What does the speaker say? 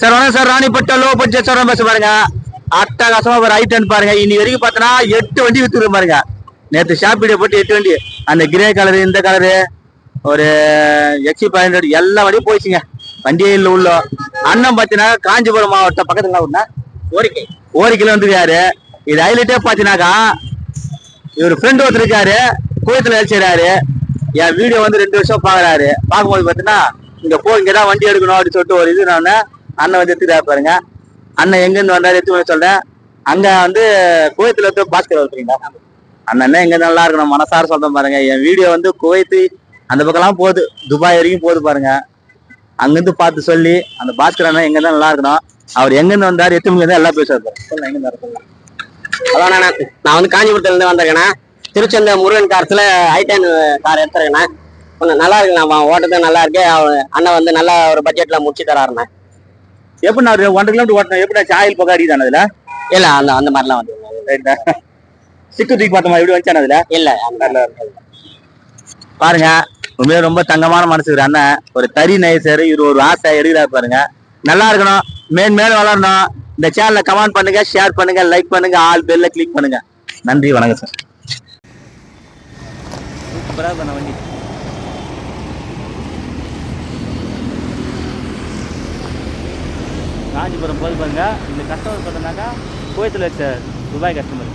Sir வணக்கம் sir ராணிப்பட்ட low budget sir bus பாருங்க அட்டகாசமா ஒரு ஐட்டன் பாருங்க. இன்னி வரைக்கும் பார்த்தோன்னா எட்டு வண்டி வித்துருக்கு பாருங்க. நேற்று ஷாப் வீடியோ போட்டு எட்டு வண்டி. அந்த கிரே கலரு இந்த கலரு ஒரு எக்ஸி பதினெட்டு எல்லா வண்டியும் போயிடுச்சுங்க. வண்டியே இல்லை உள்ள. அண்ணன் பார்த்தீங்கன்னா காஞ்சிபுரம் மாவட்டம் பக்கத்துல ஒண்ணா. ஓரிக்கை ஓரிக்கையில் வந்துருக்காரு. இது ஹைலைட்டே பார்த்தீங்கன்னாக்கா இவர் ஃப்ரெண்ட் ஒருத்தர் இருக்காரு. கோயத்துல செய்றாரு. என் வீடியோ வந்து ரெண்டு வருஷம் பாக்குறாரு பார்க்கும்போது பார்த்தீங்கன்னா இங்க போ இங்க தான் வண்டி எடுக்கணும் அப்படின்னு சொல்லிட்டு ஒரு இது நான் அண்ணன் வந்து எடுத்துக்கிறாரு பாருங்க. அண்ணன் எங்கேருந்து வந்தார் வந்தாரு எடுத்து வந்து சொல்றேன். அங்க வந்து குவைத்துல வந்து பாஸ்கர் வருவீங்களா அண்ணன் எங்க நல்லா இருக்கணும் மனசார சொல்றேன் பாருங்க. என் வீடியோ வந்து குவைத்து அந்த பக்கம்லாம் போகுது. துபாய் வரைக்கும் போகுது பாருங்க. அங்கிருந்து பார்த்து சொல்லி அந்த பாஸ்கர் அண்ணன் எங்க தான் நல்லா இருக்கணும் அவர் எங்கேருந்து வந்தார் எத்தனை மணி எல்லாம் பேசுவார் பாரு. சொல்லுங்க எங்க சொல்லலாம் அதான் நான் நான் வந்து காஞ்சிபுரத்துல இருந்து வந்திருக்கேண்ணா. திருச்செந்த முருகன் கார்ஸ்ல ஐட்டன் கார் எடுத்துருக்கேண்ணா. கொஞ்சம் நல்லா இருக்குண்ணா ஓட்டது நல்லா இருக்கு. அவ- அண்ணன் வந்து நல்லா ஒரு பட்ஜெட்ல முடிச்சு தராருண்ணா. எப்படி நான் ஒரு ஒன்றரை கிலோமீட்டர் ஓட்டணும்? எப்படி ஆயில் பக்கம் அடிதானே அதுல? இல்ல அந்த அந்த மாதிரிலாம் வந்து ரைட்டா சிக்கு தூக்கி பார்த்தோமா? எப்படி வந்துச்சானே அதுல? இல்ல பாருங்க உண்மையிலே ரொம்ப தங்கமான மனசு அண்ணன். ஒரு தறி நைசர் இவர் ஒரு ஆசை எடுக்கிறாரு பாருங்க. நல்லா இருக்கணும். மேன் மேலும் வளரணும். இந்த சேனலை கமெண்ட் பண்ணுங்க ஷேர் பண்ணுங்க லைக் பண்ணுங்க ஆல் பெல்ல கிளிக் பண்ணுங்க. நன்றி வணக்கம் சார் சூப்பரா பண்ண வண்டி. காஞ்சிபுரம் போது பாருங்க. இந்த கஸ்டமர் பார்த்தோன்னாக்கா கோயத்தில் வச்ச துபாய் கஸ்டமர்